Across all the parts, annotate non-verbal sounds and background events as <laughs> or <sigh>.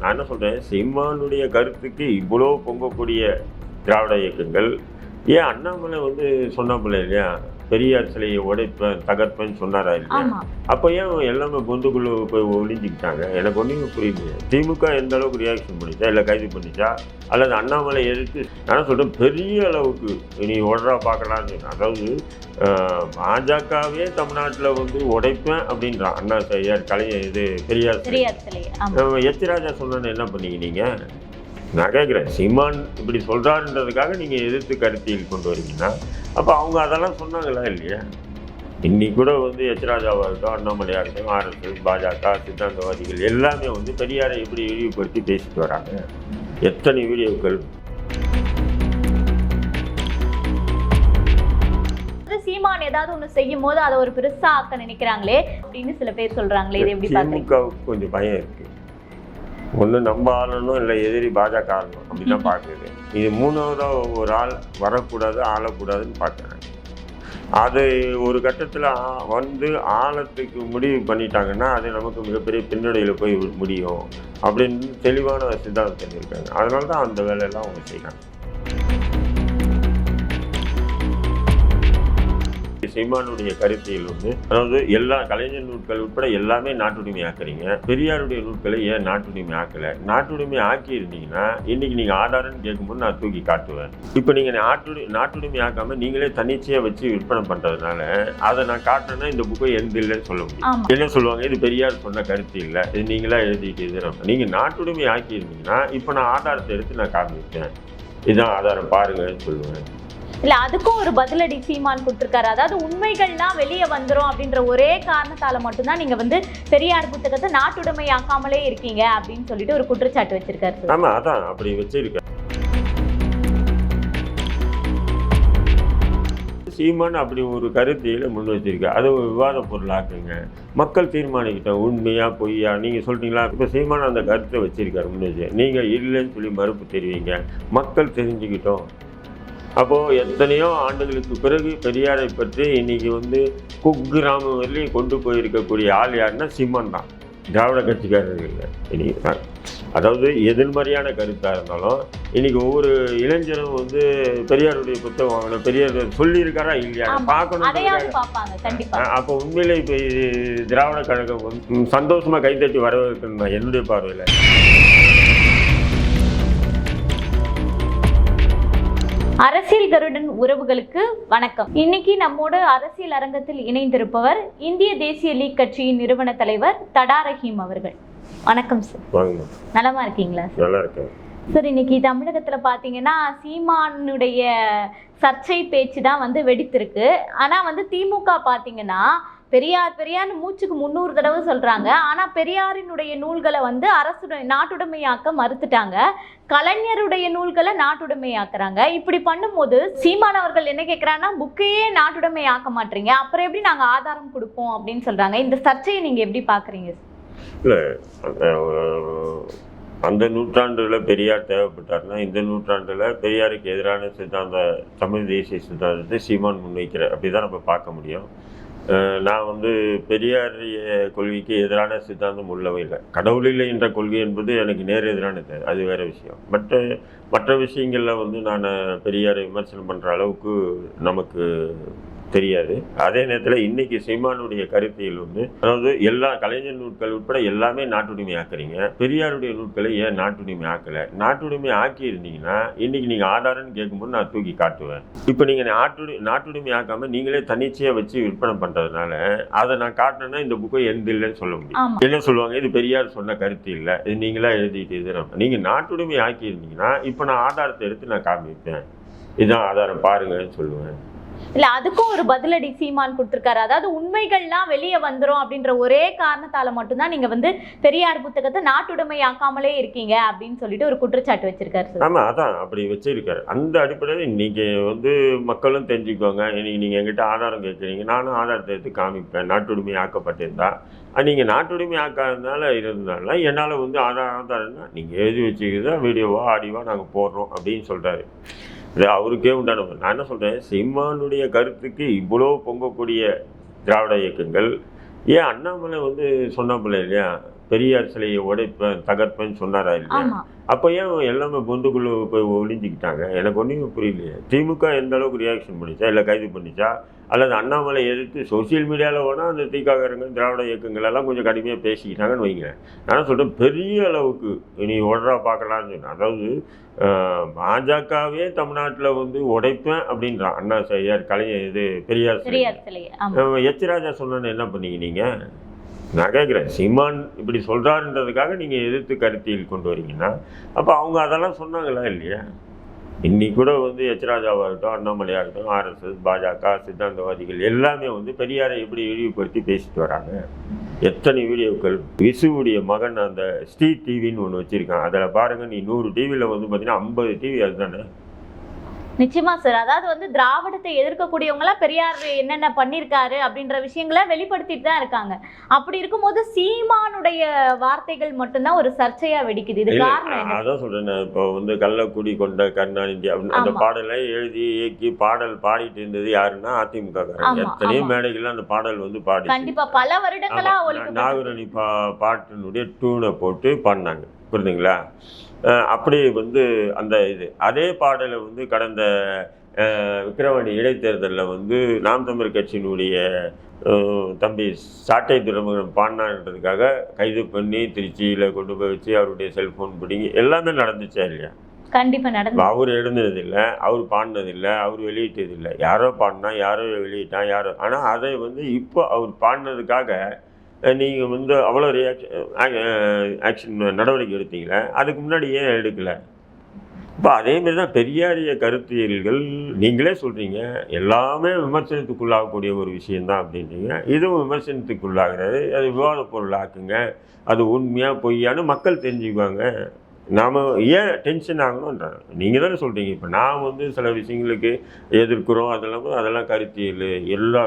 நான் என்ன சொல்கிறேன் சீமானுடைய கருத்துக்கு இவ்வளோ பொங்கக்கூடிய திராவிட இயக்கங்கள் ஏன் அண்ணாமலை வந்து சொன்னாப்புல இல்லையா? பெரியார் சிலையை உடைப்பேன் தகர்ப்பேன்னு சொன்னாரா இல்லையா? அப்போ ஏன் எல்லாமே பொந்துக்குள்ள போய் ஒளிஞ்சிக்கிட்டாங்க? எனக்கு ஒன்றுமே புரியல. திமுக எந்த அளவுக்கு ரியாக்ஷன் பண்ணிச்சா? இல்லை கைது பண்ணிச்சா? அல்லது அண்ணாமலை எதிர்த்து நான் சொல்கிறேன் பெரிய அளவுக்கு நீ உடறா பார்க்கலான்னு. அதாவது பாஜகவே தமிழ்நாட்டில் வந்து உடைப்பேன் அப்படின்றான் அண்ணா யார் கலைஞர் இது பெரியார் எச்ராஜா சொன்னது என்ன பண்ணீங்க நீங்கள் நான் கேட்குறேன் சீமான் இப்படி சொல்கிறாருன்றதுக்காக நீங்கள் எதிர்த்து கருத்தியில் கொண்டு வரீங்கன்னா அப்போ அவங்க அதெல்லாம் சொன்னாங்களா இல்லையா? இன்னைக்கு கூட வந்து எச்ராஜாவாக இருக்கட்டும் அண்ணாமலையாக இருக்கட்டும் ஆர்எஸ்எஸ் பாஜக சித்தாந்தவாதிகள் எல்லாமே வந்து பெரியாரை எப்படி இழிவுபடுத்தி பேசிட்டு வராங்க? எத்தனை வீடியோக்கள்? சீமான் ஏதாவது ஒண்ணு செய்யும் போது அதை ஒரு பெருசா ஆக்க நினைக்கிறாங்களே அப்படின்னு சில பேர் சொல்றாங்களே இது எப்படி திமுகவுக்கு கொஞ்சம் பயம் இருக்கு. ஒன்று நம்ம ஆளணும் இல்லை எதிரி பாஜக ஆளணும். அப்படி தான் பார்க்குது. இது மூணாவதாக ஒரு ஆள் வரக்கூடாது ஆளக்கூடாதுன்னு பார்க்குறாங்க. அது ஒரு கட்டத்தில் வந்து ஆழத்துக்கு முடிவு பண்ணிட்டாங்கன்னா அது நமக்கு மிகப்பெரிய பின்னடையில் போய் முடியும் அப்படின்னு தெளிவான சித்தாந்தம் சொல்லியிருக்காங்க. அதனால தான் அந்த வேலையெல்லாம் அவங்க செய்கிறாங்க சீமானுடைய கருத்தியல் வந்து அதாவது எல்லா கலைஞர் நூட்கள் உட்பட எல்லாமே நாட்டுரிமை ஆக்குறீங்க. பெரியாருடைய நூட்களை ஏன் நாட்டுரிமை ஆக்கல? நாட்டுரிமை ஆக்கி இருந்தீங்கன்னா இன்னைக்கு நீங்க ஆதாரம்னு கேட்கும்போது நான் தூக்கி காட்டுவேன். இப்போ நீங்க நாட்டுரி நாட்டுரிமை ஆக்காம நீங்களே தன்னிச்சையா வச்சு விற்பனை பண்றதுனால அதை நான் காட்டுறேன்னா இந்த புக்கை எந்த இல்லைன்னு சொல்ல முடியும். என்ன சொல்லுவாங்க? இது பெரியார் சொன்ன கருத்து இல்லை. இது நீங்களா எழுதிட்டு இது நம்ம. நீங்க நாட்டுரிமை ஆக்கி இருந்தீங்கன்னா இப்போ நான் ஆதாரத்தை எடுத்து நான் காமிப்பேன். இதான் ஆதாரம் பாருங்கன்னு சொல்லுவேன். இல்ல அதுக்கும் ஒரு பதிலடி சீமான் கொடுத்துருக்காரு. அதாவது உண்மைகள்லாம் வெளியே வந்துடும் அப்படின்ற ஒரே காரணத்தால மட்டும்தான் நீங்க வந்து பெரியார் புத்தகத்தை நாட்டுடைமை ஆக்காமலே இருக்கீங்க அப்படின்னு சொல்லிட்டு ஒரு குற்றச்சாட்டு வச்சிருக்காரு ஆமாம் ஆமா அதான் அப்படி வச்சிருக்காரு. சீமான் அப்படி ஒரு கருத்தியில் முன் வச்சிருக்க அது ஒரு விவாத பொருளாக்குங்க. மக்கள் தீர்மானிக்கிட்டோம் உண்மையா பொய்யா நீங்கள் சொல்கிறீங்களா இப்போ சீமான் அந்த கருத்தை வச்சிருக்காரு முன் வச்சு. நீங்கள் இல்லைன்னு சொல்லி மறுப்பு தெரிவிங்க. மக்கள் தெரிஞ்சுக்கிட்டோம். அப்போ எத்தனையோ ஆண்டுகளுக்கு பிறகு பெரியாரை பற்றி இன்னைக்கு வந்து குக்கிராமம் வரையிலும் கொண்டு போயிருக்கக்கூடிய ஆள் யாருன்னா சீமான் தான். திராவிட கட்சிக்காரர்கள் இல்லை இன்னைக்கு அதாவது எதிர்மறையான கருத்தாக இருந்தாலும் இன்னைக்கு ஒவ்வொரு இளைஞரும் வந்து பெரியாருடைய புத்தகம் வாங்கணும் பெரியார் சொல்லியிருக்காரா இல்லையா. பார்க்கணும் அப்போ உண்மையிலே இப்போ திராவிட கழகம் வந்து, ம், சந்தோஷமா கைத்தட்டி வரவேற்கணும் என்னுடைய பார்வையில் கருடன் உறவுகளுக்கு வணக்கம். இன்னைக்கு நம்மோட அரசியல் அரங்கத்தில் இணைந்திருப்பவர் இந்திய தேசிய லீக் கட்சியின் நிறுவன தலைவர் தடா ரஹீம் அவர்கள். வணக்கம் சார். நலமா இருக்கீங்களா நல்லா இருக்கேன். சார் இன்னைக்கு தமிழகத்துல பாத்தீங்கன்னா சீமானுடைய சர்ச்சை பேச்சு தான் வந்து வெடித்திருக்கு. ஆனா வந்து திமுக பாத்தீங்கன்னா பெரியார் பெரியார்னு மூச்சுக்கு முந்நூறு தடவை சொல்கிறாங்க ஆனால் பெரியாரினுடைய நூல்களை வந்து அரசுடைய நாட்டுடைமையாக்க மறுத்துட்டாங்க. கலைஞருடைய நூல்களை நாட்டுடைமையாக்குறாங்க. இப்படி பண்ணும்போது சீமான் அவர்கள் என்ன கேட்குறாங்கன்னா புக்கையே நாட்டுடைமை ஆக்க மாட்டீங்க. அப்புறம் எப்படி நாங்கள் ஆதாரம் கொடுப்போம்? அப்படின்னு சொல்கிறாங்க இந்த சர்ச்சையை நீங்கள் எப்படி பார்க்குறீங்க அந்த, அந்த நூற்றாண்டில் பெரியார் தேவைப்பட்டார்னா இந்த நூற்றாண்டில் பெரியாருக்கு எதிரான சித்தாந்த தமிழ் தேசிய சித்தாந்தத்தை சீமான் முன்வைக்கிற அப்படிதான் நம்ம பார்க்க முடியும். நான் வந்து பெரியாரிய கொள்கைக்கு எதிரான சித்தாந்தம் உள்ளவை இல்லை. கடவுள் இல்லை என்ற கொள்கை என்பது எனக்கு நேர் எதிரானது அது வேற விஷயம். பட் மற்ற விஷயங்களில் வந்து நான் பெரியாரை விமர்சனம் பண்ணுற அளவுக்கு நமக்கு தெரியாது. அதே நேரத்தில் இன்னைக்கு சீமானுடைய கருத்தியல் வந்து அதாவது எல்லா கலைஞர் நூட்கள் உட்பட எல்லாமே நாட்டுரிமை ஆக்குறீங்க. பெரியாருடைய நூட்களை ஏன் நாட்டுரிமை ஆக்கலை? நாட்டுரிமை ஆக்கி இருந்தீங்கன்னா இன்னைக்கு நீங்கள் ஆதாரம்னு கேட்கும்போது நான் தூக்கி காட்டுவேன். இப்போ நீங்கள் நாட்டுரி நாட்டுரிமை ஆக்காம நீங்களே தன்னிச்சையாக வச்சு விற்பனை பண்ணுறதுனால அதை நான் காட்டினேன்னா இந்த புக்கை எந்த இல்லைன்னு சொல்ல முடியும். என்ன சொல்லுவாங்க? இது பெரியார் சொன்ன கருத்து இல்லை. இது நீங்களா எழுதிட்டு இது நீங்கள் நாட்டுரிமை ஆக்கி இருந்தீங்கன்னா இப்போ நான் ஆதாரத்தை எடுத்து நான் காமிப்பேன். இதான் ஆதாரம் பாருங்கன்னு சொல்லுவேன். இல்ல அதுக்கும் ஒரு பதிலடி சீமான் கொடுத்திருக்காரு. அதாவது உண்மைகள்லாம் வெளியே வந்துரும் அப்படின்ற ஒரே காரணத்தால மட்டும்தான் நீங்க வந்து பெரியார் புத்தகத்தை நாட்டுடைமை ஆக்காமலே இருக்கீங்க அப்படின்னு சொல்லிட்டு ஒரு குற்றச்சாட்டு வச்சிருக்காரு சார். ஆமாம் அதான் அப்படி வச்சிருக்காரு. அந்த அடிப்படையில் இன்னைக்கு வந்து மக்களும் தெரிஞ்சுக்கோங்க. இன்னைக்கு நீங்கள் எங்கிட்ட ஆதாரம் கேட்குறீங்க. நானும் ஆதாரத்தை எடுத்து காமிப்பேன். நாட்டுடைமை ஆக்கப்பட்டிருந்தா நீங்கள் நாட்டுடைமை ஆக்காதனால இருந்தாலும் என்னால் வந்து ஆதாரம் ஆதாரம்னா நீங்கள் எழுதி வச்சுக்கிறதா வீடியோவா ஆடியோவா நாங்கள் போடுறோம் அப்படின்னு சொல்கிறாரு அவருக்கே உண்டான நான் என்ன சொல்கிறேன் சீமானுடைய கருத்துக்கு இவ்வளோ பொங்கக்கூடிய திராவிட இயக்கங்கள் ஏன் அண்ணாமலை வந்து சொன்னாப்புல இல்லையா? பெரியார் சிலையை உடைப்பேன் தகர்ப்பேன்னு சொன்னாரா இல்லையா? அப்போ ஏன் எல்லாமே பொந்துக்குள்ள போய் ஒளிஞ்சிக்கிட்டாங்க? எனக்கு ஒன்றுமே புரியலையே. திமுக எந்த அளவுக்கு ரியாக்ஷன் பண்ணிச்சா? இல்லை கைது பண்ணிச்சா? அல்லது அண்ணாமலை எதிர்த்து சோஷியல் மீடியாவில் வேணால் அந்த திகாகாரங்க திராவிட இயக்கங்கள் எல்லாம் கொஞ்சம் கடுமையாக பேசிக்கிட்டாங்கன்னு வைங்க நான் சொல்கிறேன் பெரிய அளவுக்கு நீ ஓடுறா பார்க்கலான்னு சொன்னேன் அதாவது பாஜகவே தமிழ்நாட்டில் வந்து உடைப்பேன் அப்படின்றான். அண்ணா செய்யார் கலைஞர் இது பெரியார் எச் ராஜா சொன்னோன்னு என்ன பண்ணீங்க நீங்க நான் கேட்குறேன். சீமான் இப்படி சொல்கிறாருன்றதுக்காக நீங்கள் எதிர்த்து கருத்தியில் கொண்டு வரீங்கன்னா அப்போ அவங்க அதெல்லாம் சொன்னாங்களா இல்லையா? இன்னைக்கு கூட வந்து எச் அண்ணாமலையாக இருக்கட்டும் ஆர்எஸ்எஸ் பாஜக சித்தாந்தவாதிகள் எல்லாமே வந்து பெரியாரை எப்படி இழிவுபடுத்தி பேசிட்டு வராங்க? எத்தனை வீடியோக்கள்? விசுவுடைய மகன் அந்த ஸ்ரீ டிவின்னு ஒன்று வச்சிருக்கான். அதில் பாருங்கள் நீ நூறு டிவியில் வந்து பார்த்தீங்கன்னா ஐம்பது டிவி அதுதானே? நிச்சயமா சார். அதாவது வந்து திராவிடத்தை எதிர்க்கக்கூடியவங்க எல்லாம் பெரியார் என்னென்ன பண்ணிருக்காரு அப்படின்ற விஷயங்களை வெளிப்படுத்திட்டு தான் இருக்காங்க. அப்படி இருக்கும்போது சீமானுடைய வார்த்தைகள் மட்டும்தான் ஒரு சர்ச்சையா வெடிக்குது. இது காரணம் அதான் சொல்றேன். இப்போ வந்து கள்ளக்குடி கொண்ட கருணாநிதி அந்த. பாடலை எழுதி இயக்கி பாடல் பாடிட்டு இருந்தது யாருன்னா அதிமுக எத்தனையோ. மேடைகள்ல அந்த பாடல் வந்து பாடி கண்டிப்பா பல வருடங்களா நாகரணி பா பாட்டினுடைய டூனை போட்டு பாடினாங்க. புரியுதுங்களா அப்படி வந்து அந்த இது. அதே பாடலை வந்து கடந்த விக்கிரவாணி இடைத்தேர்தலில் வந்து நாம் தமிழர் கட்சியினுடைய தம்பி சாட்டை துறைமுகம் பாடினான்றதுக்காக கைது பண்ணி திருச்சியில் கொண்டு போய் வச்சு அவருடைய செல்போன் பிடிங்கி எல்லாமே நடந்துச்சா இல்லையா? கண்டிப்பா நடந்து அவர் எழுதுனதில்லை அவர் பாடினதில்லை அவர் வெளியிட்டதில்லை. யாரோ பாடினா யாரோ வெளியிட்டான் யாரோ ஆனால் அதை வந்து இப்போ அவர் பாடினதுக்காக நீங்கள் வந்து அவ்வளோ ரியாக்ஷன் ஆக்ஷன் நடவடிக்கை எடுத்தீங்களே அதுக்கு முன்னாடி ஏன் எடுக்கலை? இப்போ அதேமாரி தான் பெரியாரிய கருத்தியல்கள் நீங்களே சொல்கிறீங்க எல்லாமே விமர்சனத்துக்குள்ளாகக்கூடிய ஒரு விஷயந்தான் அப்படின்றீங்க. இதுவும் விமர்சனத்துக்குள்ளாகிறது அது விவாத பொருளாக்குங்க அது உண்மையாக பொய்யான்னு மக்கள் தெரிஞ்சுக்குவாங்க. நாம் ஏன் டென்ஷன் ஆகணுன்றாங்க நீங்கள் தானே சொல்கிறீங்க இப்போ நான் வந்து சில விஷயங்களுக்கு எதிர்க்கிறோம் அதெல்லாம் அதெல்லாம் கருத்தியல் எல்லா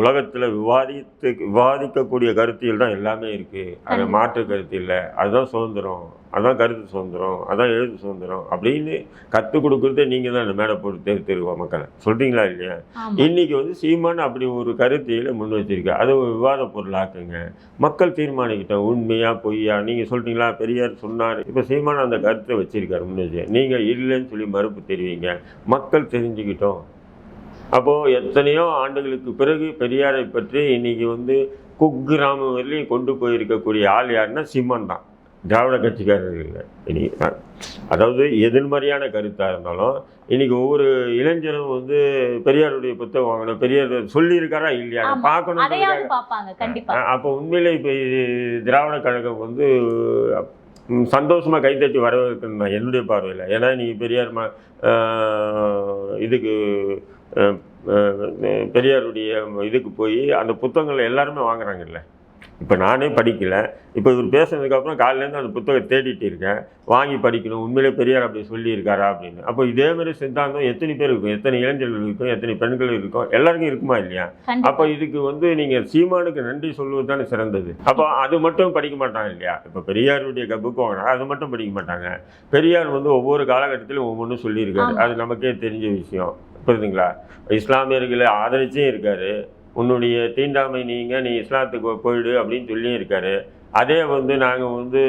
உலகத்தில் விவாதித்து விவாதிக்கக்கூடிய கருத்தியல் தான் எல்லாமே இருக்குது அது. மாற்று கருத்து இல்லை அதுதான் சுதந்திரம் அதான் கருத்து சுதந்திரம் அதான் எழுத்து சுதந்திரம் அப்படின்னு கற்றுக் கொடுக்குறதே நீங்கள் தான் இந்த மேடை போட்டு தேர் தெருவா மக்களை. சொல்கிறீங்களா இல்லையா? ஆமா. இன்னைக்கு வந்து சீமான் அப்படி ஒரு கருத்தியில முன் வச்சிருக்க. அதை ஒரு விவாத பொருளாக்குங்க மக்கள் தீர்மானிக்கிட்டோம். உண்மையா பொய்யா? நீங்க சொல்றீங்களா? பெரியார் சொன்னார். இப்போ சீமான் அந்த கருத்தை வச்சிருக்காரு முன் வச்சு நீங்க இல்லைன்னு சொல்லி மறுப்பு தெரிவிங்க. மக்கள் தெரிஞ்சுக்கிட்டோம். அப்போ எத்தனையோ ஆண்டுகளுக்கு பிறகு பெரியாரை பற்றி இன்னைக்கு வந்து குக்கிராமம் வரையிலையும் கொண்டு போயிருக்கக்கூடிய ஆள் யாருன்னா சீமான் தான். திராவிட கட்சிக்காரர்கள் இனி அஹ், அதாவது எதிர்மறையான கருத்தாக இருந்தாலும் இன்னைக்கு ஒவ்வொரு இளைஞரும் வந்து பெரியாருடைய புத்தகம் வாங்கணும் பெரியார் சொல்லியிருக்காரா இல்லையா. பார்க்கணும் அப்போ உண்மையிலே இப்போ திராவிட கழகம் வந்து ம், சந்தோஷமா கைத்தட்டி வரவேற்கணும் என்னுடைய பார்வையில். ஏன்னா நீங்கள் பெரியார் இதுக்கு பெரியாருடைய இதுக்கு போய் அந்த புத்தகங்களை எல்லாருமே வாங்குறாங்கல்ல. இப்போ நானே படிக்கல. இப்போ இவர் பேசுனதுக்கப்புறம் காலையிலேருந்து அந்த புத்தகம் தேடிட்டு இருக்கேன். வாங்கி படிக்கணும். உண்மையிலே பெரியார் அப்படி சொல்லியிருக்காரா அப்படின்னு. அப்போ இதே மாதிரி சித்தாந்தம் எத்தனை பேர் இருக்கும்? எத்தனை இளைஞர்கள் இருக்கும்? எத்தனை பெண்கள் இருக்கும்? எல்லாருக்கும் இருக்குமா இல்லையா? அப்போ இதுக்கு வந்து நீங்கள் சீமானுக்கு நன்றி சொல்வது தானே சிறந்தது. அப்போ அது மட்டும் படிக்க மாட்டாங்க இல்லையா? இப்போ பெரியாருடைய புக் வாங்கினா அது மட்டும் படிக்க மாட்டாங்க. பெரியார் வந்து ஒவ்வொரு காலகட்டத்திலும் ஒவ்வொன்றும் சொல்லியிருக்காரு. அது நமக்கே தெரிஞ்ச விஷயம். புரியுதுங்களா? இஸ்லாமியர்களை ஆதரிச்சே இருக்காரு. உன்னுடைய தீண்டாமை நீங்க நீ இஸ்லாத்துக்கு போயிடு அப்படின்னு சொல்லியும் இருக்காரு. அதே வந்து நாங்கள் வந்து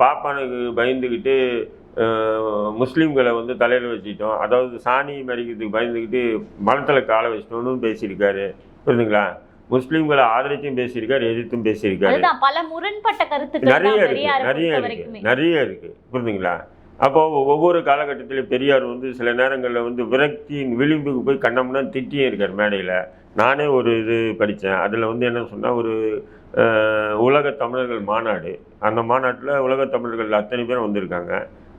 பாப்பானுக்கு பயந்துக்கிட்டு முஸ்லீம்களை வந்து தலையில் வச்சுட்டோம் அதாவது சாணி மறிக்கிறதுக்கு பயந்துக்கிட்டு மலத்தில் காலை வச்சிட்டோன்னு பேசியிருக்காரு. புரியுதுங்களா? முஸ்லீம்களை ஆதரிச்சும் பேசியிருக்காரு எதிர்த்தும் பேசியிருக்காரு. நிறைய இருக்கு நிறைய இருக்கு நிறைய இருக்கு. புரியுதுங்களா? அப்போது ஒவ்வொரு காலகட்டத்திலும் பெரியார் வந்து சில நேரங்களில் வந்து விரக்தியின் விளிம்புக்கு போய் கண்ணம்னா திட்டியும் இருக்கார் மேடையில். நானே ஒரு இது படித்தேன் அதில் வந்து என்ன சொன்னால் ஒரு உலக தமிழர்கள் மாநாடு. அந்த மாநாட்டில் உலக தமிழர்கள் அத்தனை பேரும் வந்திருக்காங்க.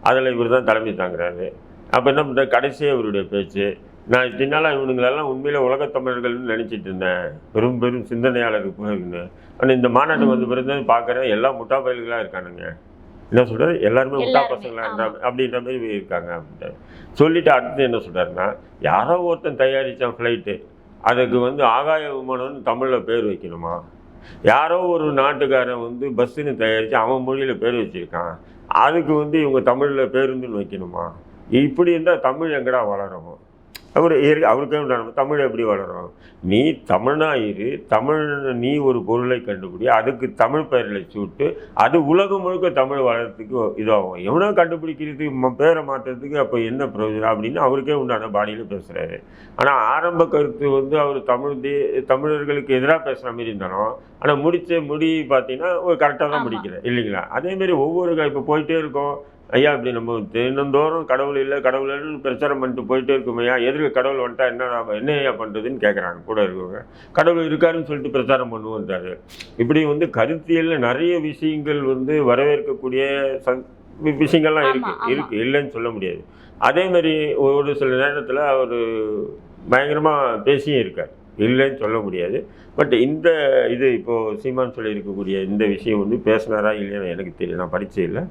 அதில் இவர் தான் தலைமை தாங்குறாரு. அப்போ என்ன பண்ணுற கடைசியாக இவருடைய பேச்சு நான் இத்தனால இவனுங்களெல்லாம் உண்மையில் உலக தமிழர்கள்னு நினச்சிட்டு இருந்தேன். பெரும் பெரும் சிந்தனையாளருக்கு போயிருக்குன்னு. ஆனால் இந்த மாநாடு வந்து பிறகு பார்க்குறேன் எல்லா முட்டா பயல்களாக இருக்கானுங்க. என்ன சொல்றாரு? எல்லாருமே முட்டா எல்லாருமே, பசங்களா ஆமா. இருந்தா அப்படின்ற மாதிரி இருக்காங்க அப்படின்ட்டு. சொல்லிட்டு அடுத்து என்ன சொல்றாருன்னா யாரோ ஒருத்தன் தயாரித்தான் ஃப்ளைட்டு அதுக்கு வந்து ஆகாய விமானம்னு தமிழில் பேர் வைக்கணுமா? யாரோ ஒரு நாட்டுக்காரன் வந்து பஸ்ஸுன்னு தயாரித்து அவன் மொழியில் பேர் வச்சிருக்கான். அதுக்கு வந்து இவங்க தமிழில் பேருந்துன்னு வைக்கணுமா? இப்படி இருந்தால் தமிழ் எங்கடா வளரும்? அவர் அவருக்கே உண்டான தமிழ் எப்படி வளரும் நீ தமிழ்னாயிரு தமிழ் நீ ஒரு பொருளை கண்டுபிடி. அதுக்கு தமிழ் பெயர்களை சூட்டு. அது உலகம் முழுக்க தமிழ் வளர்றதுக்கு இதாகும். எவனோ கண்டுபிடிக்கிறதுக்கு பேரை மாற்றுறதுக்கு அப்போ என்ன பிரயோஜனம் அப்படின்னு அவருக்கே உண்டான பாணியில் பேசுகிறாரு ஆனால் ஆரம்ப கருத்து வந்து அவர் தமிழ் தே தமிழர்களுக்கு எதிராக பேசுகிற மாதிரி இருந்தாலும் ஆனால் முடிச்ச முடி பார்த்தீங்கன்னா ஒரு கரெக்டாக தான். முடிக்கிறேன் இல்லைங்களா? அதேமாரி ஒவ்வொரு இப்போ போயிட்டே இருக்கோம். ஐயா இப்படி நம்ம தினந்தோறும் கடவுள் இல்லை கடவுள் இல்லைன்னு பிரச்சாரம் பண்ணிட்டு போயிட்டே இருக்கோம் ஐயா. எதிர்க்க கடவுள் வந்துட்டா என்ன நாம என்ன ஐயா பண்ணுறதுன்னு கேட்குறாங்க கூட இருக்கவங்க. கடவுள் இருக்காருன்னு சொல்லிட்டு பிரச்சாரம் பண்ணுவோன்றாரு இப்படி வந்து கருத்தியலில் நிறைய விஷயங்கள் வந்து வரவேற்கக்கூடிய சந் விஷயங்கள்லாம் ஆமா, இருக்கு. ஆமா. இருக்கு இல்லைன்னு சொல்ல முடியாது. அதே மாதிரி ஒரு சில நேரத்தில் அவர் பயங்கரமாக பேசியும் இருக்கார். இல்லைன்னு சொல்ல முடியாது. பட் இந்த இது இப்போது சீமான் சொல்லி இருக்கக்கூடிய இந்த விஷயம் வந்து பேசினாரா இல்லையான்னு எனக்கு தெரியல. நான் படிச்சே இல்லை.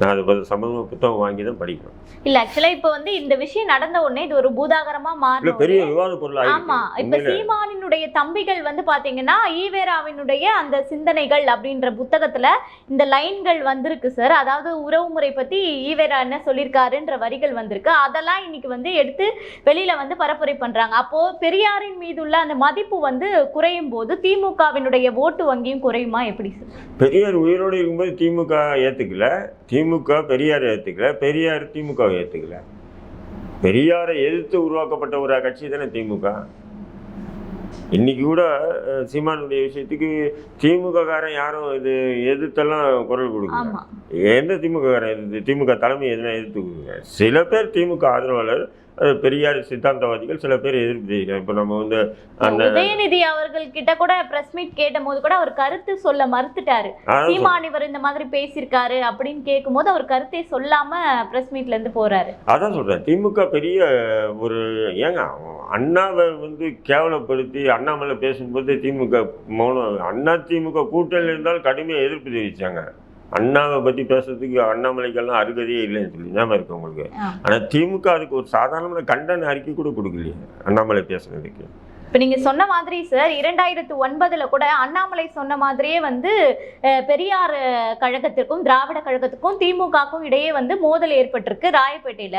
நான் அது சம்மந்தமாக புத்தகம் வாங்கி தான் படிக்கணும். இல்ல ஆக்சுவலா இப்போ வந்து இந்த விஷயம் நடந்த உடனே இது ஒரு பூதாகரமா மாறின பெரிய விவாத பொருள் ஆமா இப்ப சீமானினுடைய தம்பிகள் வந்து பாத்தீங்கன்னா ஈவேராவினுடைய அந்த சிந்தனைகள் அப்படின்ற புத்தகத்துல இந்த லைன்கள் வந்திருக்கு சார் அதாவது உறவுமுறை பத்தி ஈவேரா என்ன சொல்லியிருக்காருன்ற வரிகள் வந்திருக்கு. அதெல்லாம் இன்னைக்கு வந்து எடுத்து வெளியில வந்து பரப்புரை பண்றாங்க. அப்போ பெரியாரின் மீது உள்ள அந்த மதிப்பு வந்து குறையும் போது திமுகவினுடைய ஓட்டு வங்கியும் குறையுமா எப்படி சார் பெரியார் உயிரோடு இருக்கும்போது திமுக ஏற்றுக்கல திமுக பெரியார் ஏற்றுக்கல பெரியார் திமுகவை ஏற்றுக்கல பெரியாரை எதிர்த்து உருவாக்கப்பட்ட ஒரு கட்சி தானே திமுக? இன்னைக்கு கூட சீமானுடைய விஷயத்துக்கு திமுக காரன் யாரும் இது எதிர்த்தெல்லாம் குரல் கொடுக்கல எந்த திமுக காரன் எதிர்த்து திமுக தலைமை எதுனா எதிர்த்து கொடுக்குங்க சில பேர் திமுக ஆதரவாளர் பெரியார் சித்தாந்தவாதிகள் சில பேர் எதிர்ப்பு தெரிவிக்கிறாங்க இப்போ நம்ம வந்து அந்த உதயநிதி அவர்கள் கிட்ட கூட பிரஸ் மீட் கேட்ட போது கூட அவர் கருத்து சொல்ல மறுத்துட்டாரு. சீமான் இவர் இந்த மாதிரி பேசியிருக்காரு அப்படின்னு கேட்கும்போது அவர் கருத்தை சொல்லாம பிரஸ் மீட்ல இருந்து போறாரு. அதான் சொல்றேன். திமுக பெரிய ஒரு ஏங்க அண்ணாவை வந்து கேவலப்படுத்தி அண்ணாமலை பேசும்போது திமுக மௌனம் அண்ணா திமுக கூட்டணியில் இருந்தாலும் கடுமையாக எதிர்ப்பு தெரிவிச்சாங்க. அண்ணாவை பற்றி பேசுறதுக்கு அண்ணாமலைக்கெல்லாம் அருகதையே இல்லைன்னு சொல்லி ஞாபகம் இருக்கு உங்களுக்கு. ஆனால் திமுக அதுக்கு ஒரு சாதாரண கண்டன அறிக்கை கூட கொடுக்கலையே அண்ணாமலை பேசுனதுக்கு இப்ப நீங்க சொன்ன மாதிரி சார் இரண்டாயிரத்து ஒன்பதுல கூட அண்ணாமலை சொன்ன மாதிரியே வந்து பெரியார் கழகத்திற்கும் திராவிட கழகத்துக்கும் திமுகவுக்கும் இடையே வந்து மோதல் ஏற்பட்டிருக்கு ராயப்பேட்டையில.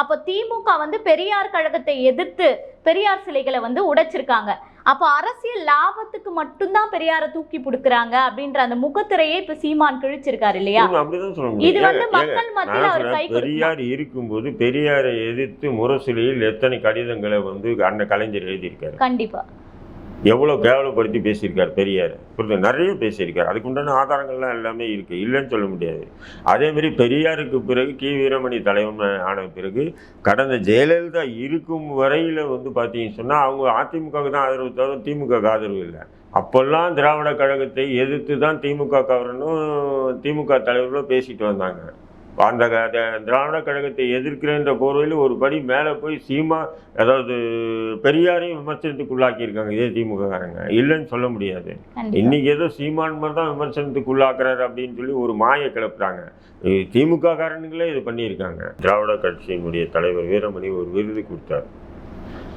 அப்போ திமுக வந்து பெரியார் கழகத்தை எதிர்த்து பெரியார் சிலைகளை வந்து உடைச்சிருக்காங்க. அப்போ அரசியல் லாபத்துக்கு மட்டும்தான் பெரியாரை தூக்கி பிடிக்கிறாங்க அப்படின்ற அந்த முகத்திரையே இப்ப சீமான் கிழிச்சிருக்காரு இல்லையா? இது வந்து மக்கள் மத்தியில் அவர் பெரியார் இருக்கும்போது பெரியாரை எதிர்த்து முரசொலியில் எத்தனை கடிதங்களை வந்து அண்ணன் கலைஞர் எழுதியிருக்காரு? கண்டிப்பா. எவ்வளோ கேவலப்படுத்தி பேசியிருக்கார் பெரியார்? புரியுது? நிறைய பேசியிருக்கார். அதுக்குண்டான ஆதாரங்கள்லாம் எல்லாமே இருக்குது இல்லைன்னு சொல்ல முடியாது. அதேமாரி பெரியாருக்கு பிறகு கி. வீரமணி தலைவன் ஆன பிறகு கடந்த ஜெயலலிதா இருக்கும் வரையில் வந்து பார்த்தீங்கன்னு சொன்னால் அவங்க அதிமுகவுக்கு தான் ஆதரவு தவிர திமுகவுக்கு ஆதரவு இல்லை. அப்போல்லாம் திராவிட கழகத்தை எதிர்த்து தான் திமுக கவரனும் திமுக தலைவர்களும் பேசிட்டு வந்தாங்க. அந்த திராவிட கழகத்தை எதிர்க்கிறேன்ற போர்வையில் ஒரு படி மேலே போய் சீமா அதாவது பெரியாரையும் விமர்சனத்துக்குள்ளாக்கியிருக்காங்க இதே திமுக காரங்க இல்லைன்னு சொல்ல முடியாது. இன்னைக்கு ஏதோ சீமான் மாதிரி தான் விமர்சனத்துக்குள்ளாக்குறாரு அப்படின்னு சொல்லி ஒரு மாயை கிளப்புறாங்க. இது திமுக காரனுங்களே இது பண்ணியிருக்காங்க. திராவிட கட்சியினுடைய தலைவர் வீரமணி ஒரு விருது கொடுத்தார்.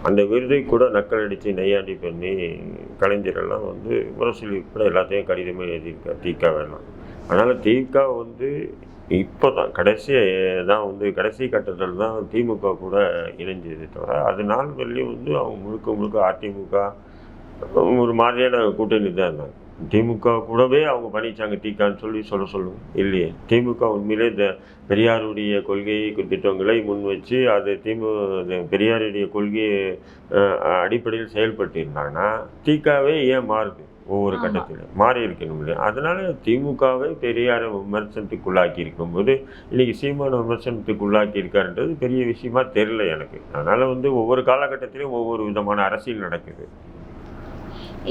அந்த விருதை கூட நக்கல் அடித்து நையாண்டி பண்ணி கலைஞரெல்லாம் வந்து முரசொலி கூட எல்லாத்தையும் கடிதமே எழுதியிருக்கார் திக வேணாம் அதனால் திக வந்து இப்போ தான் கடைசி தான் வந்து கடைசி கட்டத்தில் தான் திமுக கூட இணைஞ்சது தவிர அது நாள் வரலையும் வந்து அவங்க முழுக்க முழுக்க அதிமுக ஒரு மாதிரியான கூட்டணி தான் இருந்தாங்க. திமுக கூடவே அவங்க பண்ணிச்சாங்க தீக்கான்னு சொல்லி சொல்ல சொல்லுங்க. இல்லையே. திமுக உண்மையிலே இந்த பெரியாருடைய கொள்கை திட்டங்களை முன் வச்சு அது திமு பெரியாருடைய கொள்கை அடிப்படையில் செயல்பட்டு இருந்தாங்கன்னா திகாவே ஏன் மாறுது? ஒவ்வொரு. கட்டத்திலும் மாறி இருக்கணும் இல்லையா? அதனால திமுகவை பெரியாரை விமர்சனத்துக்குள்ளாக்கி இருக்கும்போது இன்னைக்கு சீமான விமர்சனத்துக்குள்ளாக்கி இருக்காருன்றது பெரிய விஷயமா தெரியல எனக்கு. அதனால வந்து ஒவ்வொரு காலகட்டத்திலும் ஒவ்வொரு விதமான அரசியல் நடக்குது.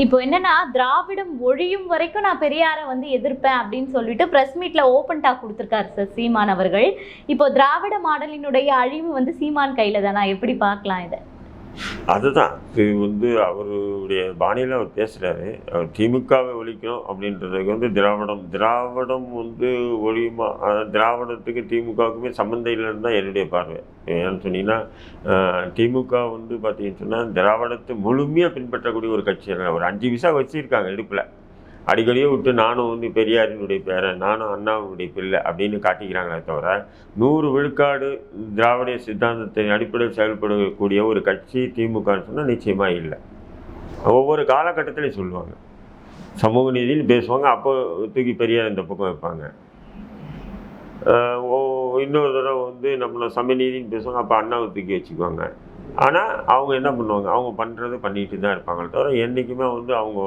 இப்போ என்னன்னா திராவிடம் ஒழியும் வரைக்கும் நான் பெரியாரை வந்து எதிர்ப்பேன் அப்படின்னு சொல்லிட்டு பிரஸ் மீட்ல ஓப்பன் டாக் கொடுத்துருக்காரு சார் சீமான் அவர்கள். இப்போ திராவிட மாடலினுடைய அழிவு வந்து சீமான் கையில தானா? எப்படி பார்க்கலாம் இதை? அதுதான். இது வந்து அவருடைய பாணியில் அவர் பேசுகிறாரு அவர் திமுகவை ஒழிக்கணும் அப்படின்றதுக்கு வந்து திராவிடம். திராவிடம் வந்து ஒழியுமா? திராவிடத்துக்கு திமுகவுக்குமே சம்மந்தம் இல்லைன்னு தான் என்னுடைய பார்வை. ஏன்னு சொன்னீங்கன்னா திமுக வந்து பார்த்தீங்கன்னு சொன்னால் திராவிடத்தை முழுமையாக பின்பற்றக்கூடிய ஒரு கட்சி. ஒரு அஞ்சு விசா வச்சுருக்காங்க இடுப்பில். அடிக்கடியே விட்டு நானும் வந்து பெரியாரினுடைய பேரன் நானும் அண்ணாவுடைய பிள்ளை அப்படின்னு காட்டிக்கிறாங்களே தவிர நூறு விழுக்காடு திராவிட சித்தாந்தத்தின் அடிப்படையில் செயல்படக்கூடிய ஒரு கட்சி திமுகன்னு சொன்னால் நிச்சயமாக இல்லை. ஒவ்வொரு காலகட்டத்திலையும் சொல்லுவாங்க. சமூக நீதின்னு பேசுவாங்க அப்போ தூக்கி பெரியார் இந்த பக்கம் வைப்பாங்க. இன்னொரு தடவை வந்து நம்மளை சமநீதின்னு பேசுவாங்க அப்போ அண்ணாவை தூக்கி வச்சுக்குவாங்க. ஆனால் அவங்க என்ன பண்ணுவாங்க? அவங்க பண்ணுறது பண்ணிட்டு தான் இருப்பாங்களே தவிர என்றைக்குமே வந்து அவங்க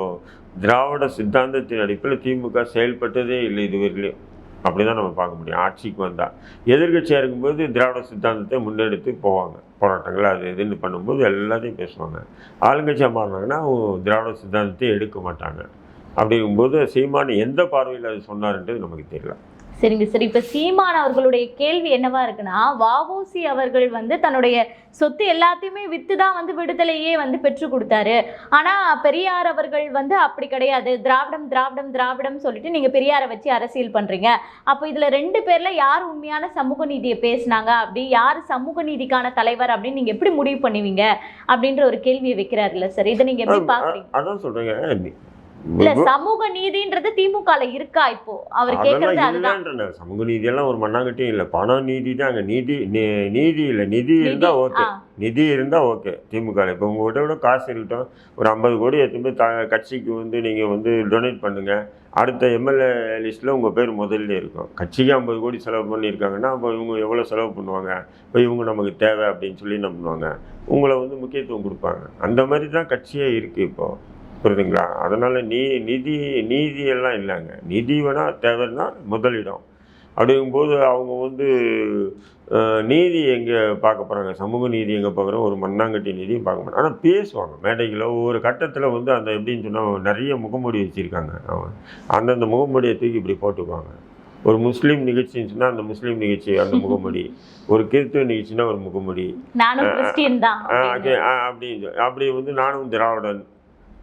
திராவிட சித்தாந்தத்தின் அடிப்பில் திமுக செயல்பட்டதே இல்லை இதுவரையிலையும் அப்படி தான் நம்ம பார்க்க முடியும். ஆட்சிக்கு வந்தால் எதிர்க்கட்சியாக இருக்கும்போது திராவிட சித்தாந்தத்தை முன்னெடுத்து போவாங்க. போராட்டங்கள் அது இதுன்னு பண்ணும்போது எல்லாத்தையும் பேசுவாங்க. ஆளுங்கட்சியாக மாறினாங்கன்னா திராவிட சித்தாந்தத்தை எடுக்க மாட்டாங்க. அப்படிங்கும்போது சீமான் எந்த பார்வையில் அது சொன்னார்ன்றது நமக்கு தெரியல. சரிங்க சார். இப்போ சீமான் அவர்களுடைய கேள்வி என்னவா இருக்குன்னா வஉசி அவர்கள் வந்து தன்னுடைய சொத்து எல்லாத்தையுமே வித்து தான் வந்து விடுதலையே வந்து பெற்று கொடுத்தாரு. ஆனா பெரியார் அவர்கள் வந்து அப்படி கிடையாது. திராவிடம் திராவிடம் திராவிடம் சொல்லிட்டு நீங்க பெரியாரை வச்சு அரசியல் பண்றீங்க. அப்போ இதுல ரெண்டு பேர்ல யார் உண்மையான சமூக நீதியை பேசுனாங்க? அப்படி யார் சமூக நீதிக்கான தலைவர் அப்படின்னு நீங்க எப்படி முடிவு பண்ணுவீங்க? அப்படின்ற ஒரு கேள்வியை வைக்கிறாருல்ல சார். இதை நீங்க எப்படி பாக்குறீங்க? அதான் சொல்கிறேங்க இல்ல சமூக நீதின்றது திமுகல இருக்கா இப்போ? அவர் அதுதான். இல்லைன்ற சமூக நீதியெல்லாம் ஒரு மண்ணாங்கட்டியும் இல்லை. பணம் நீதி தான் அங்கே. நீதி நீதி இல்லை. நிதி இருந்தால் ஓகே. நிதி இருந்தால் ஓகே திமுக இப்போ உங்கள்கிட்ட விட காசு இருக்கட்டும். ஒரு ஐம்பது கோடி எடுத்துன்னு போய் கட்சிக்கு வந்து நீங்கள் வந்து டொனேட் பண்ணுங்கள் அடுத்த எம்எல்ஏ லிஸ்ட்டில் உங்கள் பேர் முதல்ல இருக்கும். கட்சிக்கு ஐம்பது கோடி செலவு பண்ணியிருக்காங்கன்னா அப்போ இவங்க எவ்வளோ செலவு பண்ணுவாங்க? இப்போ இவங்க நமக்கு தேவை அப்படின்னு சொல்லி என்ன பண்ணுவாங்க உங்களை வந்து முக்கியத்துவம் கொடுப்பாங்க. அந்த மாதிரி தான் கட்சியே இருக்குது இப்போது புரியுதுங்களா? அதனால் நீ நிதி நீதி எல்லாம் இல்லைங்க. நிதி வேணால் தேவைன்னா முதலிடம். அப்படிங்கும்போது அவங்க வந்து நீதி எங்கே பார்க்க போகிறாங்க சமூக நீதி எங்கே பார்க்குறோம் ஒரு மண்ணாங்கட்டி நீதியும் பார்க்க மாட்டாங்க. ஆனால் பேசுவாங்க. மேடைகளில் ஒவ்வொரு கட்டத்தில் வந்து அந்த எப்படின்னு சொன்னால் நிறைய முகமூடி வச்சுருக்காங்க. அவங்க அந்தந்த முகமூடியை தூக்கி இப்படி போட்டுக்குவாங்க. ஒரு முஸ்லீம் நிகழ்ச்சின்னு சொன்னால் அந்த முஸ்லீம் நிகழ்ச்சி அந்த முகமூடி. ஒரு கிறிஸ்துவ நிகழ்ச்சின்னா ஒரு முகமூடி. அப்படின்னு. அப்படி வந்து நானும் திராவிடன்.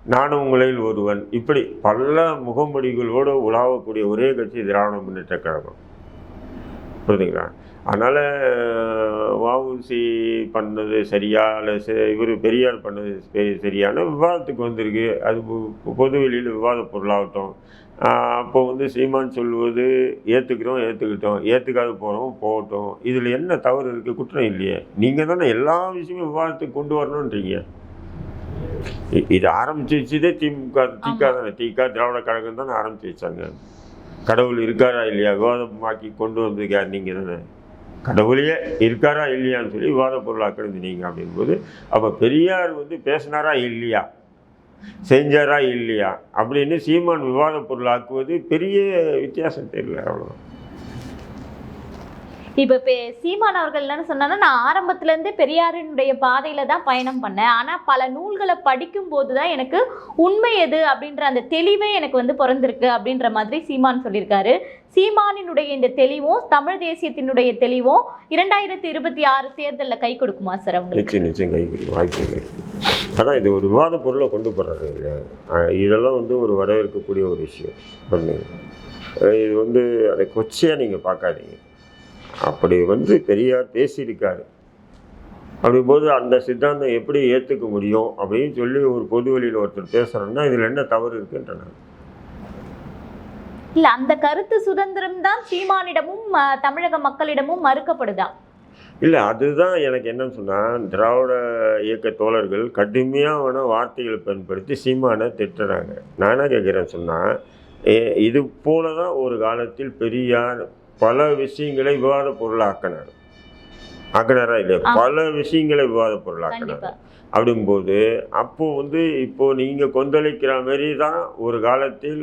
நானும் உங்களில் ஒருவன். இப்படி பல முகமொழிகளோடு உலாவக்கூடிய ஒரே கட்சி திராவிட முன்னேற்ற கழகம். புரியுதுங்களா அதனால் வஉசி பண்ணது சரியா? இல்லை இவர் பெரியார் பண்ணது சரியான விவாதத்துக்கு வந்திருக்கு. அது பொது வெளியில் விவாத பொருளாகட்டும். அப்போ வந்து சீமான் சொல்வது ஏற்றுக்கிறோம் ஏற்றுக்கிட்டோம் ஏற்றுக்காது போகிறோம் போகட்டும். இதில் என்ன தவறு இருக்குது குற்றம் இல்லையே. நீங்கள் தானே எல்லா விஷயமும் விவாதத்துக்கு கொண்டு வரணுன்றீங்க இது ஆரம்பிச்சு வச்சதே திமுக திக தானே. திக திராவிட கழகம் தானே ஆரம்பிச்சு வச்சாங்க கடவுள் இருக்காரா இல்லையா? விவாதமாக்கி கொண்டு வந்தது யார்? நீங்கள் தானே. கடவுளையே இருக்காரா இல்லையான்னு சொல்லி விவாத பொருளாக்குறது நீங்கள் அப்படிங்கும்போது அப்போ பெரியார் வந்து பேசினாரா இல்லையா? செஞ்சாரா இல்லையா? அப்படின்னு சீமான் விவாத பொருளாக்குவது பெரிய வித்தியாசம் தெரியல அவ்வளோதான் இப்போ பே- சீமான் அவர்கள் என்னன்னு சொன்னாங்கன்னா நான் ஆரம்பத்துலேருந்தே பெரியாரினுடைய பாதையில் தான் பயணம் பண்ணேன். ஆனால் பல நூல்களை படிக்கும் போதுதான் எனக்கு உண்மை எது அப்படின்ற அந்த தெளிவே எனக்கு வந்து பிறந்திருக்கு அப்படின்ற மாதிரி சீமான் சொல்லியிருக்காரு. சீமானினுடைய இந்த தெளிவும் தமிழ் தேசியத்தினுடைய தெளிவும் இரண்டாயிரத்தி இருபத்தி ஆறு தேர்தலில் கை கொடுக்குமா சார் அவங்களுக்கு? நிச்சயம் நிச்சயம் கை கொடுக்கும். வாய்ப்பு அதான் இது ஒரு விவாத பொருளை கொண்டு போடுறாரு இதெல்லாம் வந்து ஒரு வரவேற்கக்கூடிய ஒரு விஷயம். இது வந்து அதை கொச்சையாக நீங்கள் பார்க்காதீங்க. அப்படி வந்து பெரியார் பேசியிருக்காரு. அப்படிங்கும்போது அந்த சித்தாந்தம் எப்படி ஏற்றுக்க முடியும் அப்படின்னு சொல்லி ஒரு பொது வெளியில் ஒருத்தர் பேசுகிறோன்னா இதில் என்ன தவறு இருக்குன்ற நான். இல்ல அந்த கருத்து சுதந்திரம் தான் சீமானிடமும் தமிழக மக்களிடமும் மறுக்கப்படுதா? இல்லை அதுதான் எனக்கு என்னன்னு சொன்னால் திராவிட இயக்க தோழர்கள் கடுமையான வார்த்தைகளை பயன்படுத்தி சீமானை திட்டுறாங்க. நான் என்ன கேட்குறேன்னு சொன்னால் இது போல தான் ஒரு காலத்தில் பெரியார் பல விஷயங்களை விவாத பொருளாக்கினார். ஆக்கினாரா இல்லையா. பல விஷயங்களை விவாத பொருளாக்கினார். அப்படிங்கும்போது அப்போ வந்து இப்போ நீங்கள் கொந்தளிக்கிற மாதிரி தான் ஒரு காலத்தில்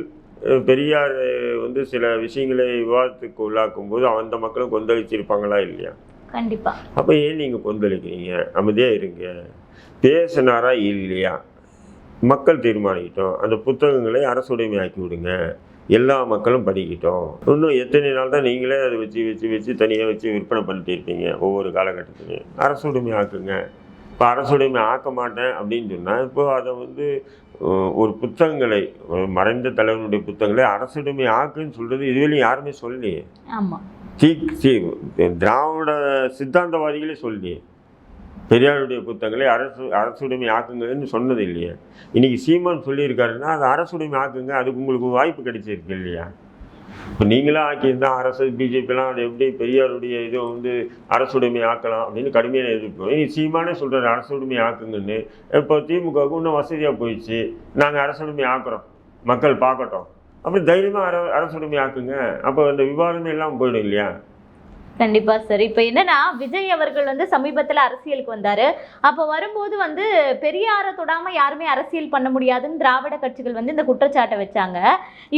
பெரியார் வந்து சில விஷயங்களை விவாதத்துக்கு உள்ளாக்கும் போது அந்த மக்களும் கொந்தளிச்சிருப்பாங்களா இல்லையா? கண்டிப்பா. அப்போ ஏன் நீங்கள் கொந்தளிக்கிறீங்க? அமைதியாக இருங்க. பேசினாரா இல்லையா? மக்கள் தீர்மானிக்கிட்டோம். அந்த புத்தகங்களை அரசுடைமையாக்கி விடுங்க. எல்லா மக்களும் படிக்கட்டும். இன்னும் எத்தனை நாள் தான் நீங்களே அதை வச்சு வச்சு வச்சு தனியாக வச்சு விற்பனை பண்ணிட்டு இருப்பீங்க ஒவ்வொரு காலகட்டத்திலையும். அரசுடைமை ஆக்குங்க. இப்போ அரசுடைமை ஆக்க மாட்டேன் அப்படின்னு சொன்னால் இப்போ அதை வந்து ஒரு புத்தகங்களை மறைந்த தலைவனுடைய புத்தகங்களை அரசுடைமை ஆக்குன்னு சொல்கிறது இதுவரையும் யாருமே தி தி திராவிட சித்தாந்தவாதிகளே சொல்லி பெரியாருடைய புத்தகங்களை அரசு அரசுடைமை ஆக்குங்கன்னு சொன்னது இல்லையா. இன்றைக்கி சீமான் சொல்லியிருக்காருன்னா அது அரசுடைமை ஆக்குங்க அதுக்கு உங்களுக்கு வாய்ப்பு கிடைச்சிருக்கு இல்லையா? இப்போ நீங்களாம் ஆக்கியிருந்தால் அரசு பிஜேபிலாம் அது எப்படி பெரியாருடைய இதை வந்து அரசுடைமை ஆக்கலாம் அப்படின்னு கடுமையான எதிர்ப்பு. இனி சீமானே சொல்கிறாரு அரசுடைமை ஆக்குங்கன்னு. இப்போ திமுகவுக்கு இன்னும் வசதியாக போயிடுச்சு. நாங்கள் அரசுடைமை ஆக்குறோம். மக்கள் பார்க்கட்டும். அப்படி தைரியமாக அர அரசுடைமை ஆக்குங்க. அப்போ அந்த விவாதமே எல்லாம் போயிடும் இல்லையா? கண்டிப்பா சார் இப்போ என்னன்னா விஜய் அவர்கள் வந்து சமீபத்தில் அரசியலுக்கு வந்தாரு. அப்போ வரும்போது வந்து பெரியாரை தொடாம யாருமே அரசியல் பண்ண முடியாதுன்னு திராவிட கட்சிகள் வந்து இந்த குற்றச்சாட்டை வச்சாங்க.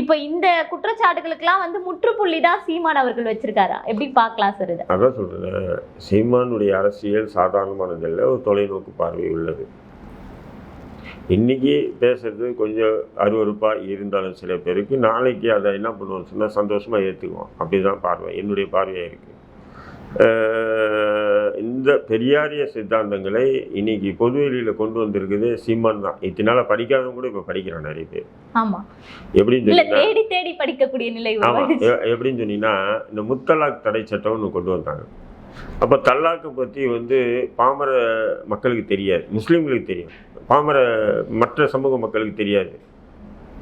இப்போ இந்த குற்றச்சாட்டுகளுக்கெல்லாம் வந்து முற்றுப்புள்ளி தான் சீமான் அவர்கள் வச்சிருக்காரா? எப்படி பார்க்கலாம் சார் இதை? அதான் சொல்கிறேன் சீமானுடைய அரசியல் சாதாரணமானதில்லை ஒரு தொலைநோக்கு பார்வை உள்ளது. இன்னைக்கு பேசுறது கொஞ்சம் அருவருப்பாக இருந்தாலும் சில பேருக்கு நாளைக்கு அதை என்ன பண்ணுவோம் சொன்னால் சந்தோஷமாக ஏற்றுக்குவோம் அப்படி தான் பார்வை. என்னுடைய பார்வையாக இருக்குது இந்த பெரியாரிய சித்தாந்தங்களை இன்னைக்கு பொதுவெளியில் கொண்டு வந்திருக்குது சீமான் தான். இத்தனால படிக்காதவங்க கூட இப்போ படிக்கிறான் நிறைய பேர். எப்படின்னு தேடி தேடி படிக்கக்கூடிய நிலை ஆமாம் உருவாயிடுச்சு. எப்படின்னு சொன்னீங்கன்னா இந்த முத்தலாக் தடை சட்டம் ஒன்று கொண்டு வந்தாங்க. அப்போ தல்லாக்கை பற்றி வந்து பாமர மக்களுக்கு தெரியாது. முஸ்லீம்களுக்கு தெரியும். பாமர மற்ற சமூக மக்களுக்கு தெரியாது.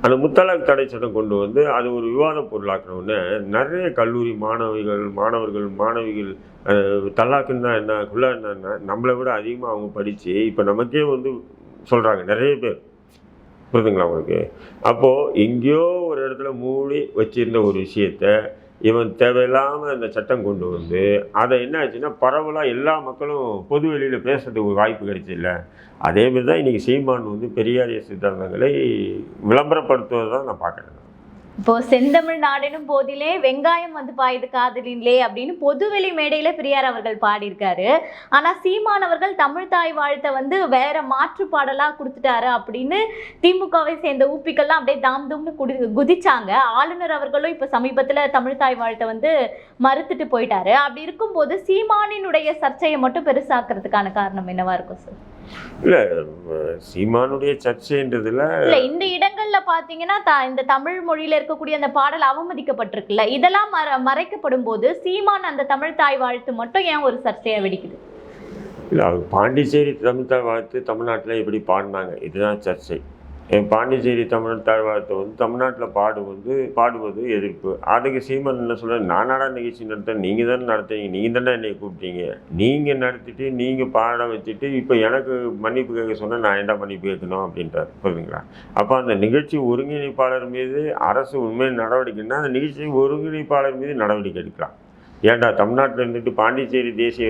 அந்த முத்தலாக் தடை சட்டம் கொண்டு வந்து அது ஒரு விவாத பொருளாக்கினோடனே நிறைய கல்லூரி மாணவிகள் மாணவர்கள் மாணவிகள் தல்லாக்குன்னா என்ன குள்ள என்னன்னா நம்மளை விட அதிகமாக அவங்க படித்து இப்போ நமக்கே வந்து சொல்கிறாங்க நிறைய பேர். புரிதுங்களா உங்களுக்கு? அப்போது எங்கேயோ ஒரு இடத்துல மூடி வச்சிருந்த ஒரு விஷயத்த இவன் தேவையில்லாமல் அந்த சட்டம் கொண்டு வந்து அதை என்ன ஆச்சுன்னா பரவலாக எல்லா மக்களும் பொது வெளியில் பேசுறதுக்கு ஒரு வாய்ப்பு கிடைச்சில்ல. அதே மாதிரி தான் இன்றைக்கி சீமான் வந்து பெரியாரிய சித்தாந்தங்களை விளம்பரப்படுத்துவதை தான் நான் பார்க்குறேன். இப்போ செந்தமிழ் நாடெனும் போதிலே வெங்காயம் வந்து பாயுது காதலின்லே அப்படின்னு பொதுவெளி மேடையில பெரியார் அவர்கள் பாடியிருக்காரு. ஆனா சீமானவர்கள் தமிழ் தாய் வாழ்த்தை வந்து வேற மாற்று பாடலா கொடுத்துட்டாரு அப்படின்னு திமுகவை சேர்ந்த ஊப்பிக்கெல்லாம் அப்படியே தாம் தும்னு குடி குதிச்சாங்க. ஆளுநர் அவர்களும் இப்ப சமீபத்துல தமிழ் தாய் வாழ்த்தை வந்து மறுத்துட்டு போயிட்டாரு. அப்படி இருக்கும்போது சீமானினுடைய சர்ச்சையை மட்டும் பெருசாக்குறதுக்கான காரணம் என்னவா இருக்கும் சார்? இல்லை சீமானுடைய சர்ச்சைன்றதுல இல்ல இந்த இடங்கள்ல பாத்தீங்கன்னா த- இந்த தமிழ் மொழியில இருக்கக்கூடிய அந்த பாடல் அவமதிக்கப்பட்டிருக்குல்ல. இதெல்லாம் மற மறைக்கப்படும் போது சீமான் அந்த தமிழ் தாய் வாழ்த்து மட்டும் ஏன் ஒரு சர்ச்சையா வெடிக்குது? இல்லை பாண்டிச்சேரி தமிழ் தாழ் வாழ்த்து தமிழ்நாட்டில் எப்படி பாடினாங்க இதுதான் சர்ச்சை. பாண்டிச்சேரி தமிழ் தாழ்வாரத்தை வந்து தமிழ்நாட்டில் பாடுவது பாடுவது எதிர்ப்பு. அதுக்கு சீமன் என்ன சொல்ல நானாடா நிகழ்ச்சி நடத்த நீங்கள் தானே நடத்துறீங்க. நீங்கள் தானே என்னை கூப்பிட்டீங்க. நீங்கள் நடத்திட்டு நீங்கள் பாட வச்சுட்டு இப்போ எனக்கு மன்னிப்பு கேட்க சொன்னால் நான் என்ன மன்னிப்பு கேட்கணும் அப்படின்றார். புரியுதுங்களா? அப்போ அந்த நிகழ்ச்சி ஒருங்கிணைப்பாளர் மீது அரசு உண்மையில் நடவடிக்கைன்னா அந்த நிகழ்ச்சி ஒருங்கிணைப்பாளர் மீது நடவடிக்கை எடுக்கலாம். ஏன்டா தமிழ்நாட்டில் இருந்துட்டு பாண்டிச்சேரி தேசிய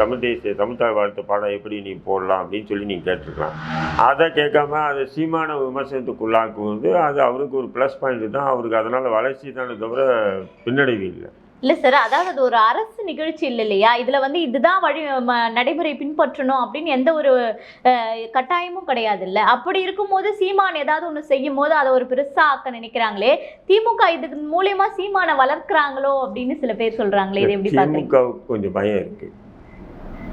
தமிழ் தேசிய தமிழ்தாய் வாழ்த்து பாடம் எப்படி நீ போடலாம் அப்படின்னு சொல்லி நீ கேட்டிருக்கலாம். அதை கேட்காம அது சீமான விமர்சனத்துக்குள்ளாக்கும் வந்து அது அவருக்கு ஒரு ப்ளஸ் பாயிண்ட் தான். அவருக்கு அதனால் வளர்ச்சி தானே தவிர பின்னடைவு இல்லை. இல்ல சார் அதாவது அது ஒரு அரசு நிகழ்ச்சி இல்லை இல்லையா? இதுல வந்து இதுதான் வழி நடைமுறை பின்பற்றணும் அப்படின்னு எந்த ஒரு கட்டாயமும் கிடையாது இல்ல. அப்படி இருக்கும்போது சீமான் ஏதாவது ஒண்ணு செய்யும் போது அதை ஒரு பெருசா ஆக்க நினைக்கிறாங்களே? திமுக இதுக்கு மூலியமா சீமானை வளர்க்குறாங்களோ அப்படின்னு சில பேர் சொல்றாங்களே? இது எப்படி திமுகவுக்கு கொஞ்சம் பயம் இருக்கு.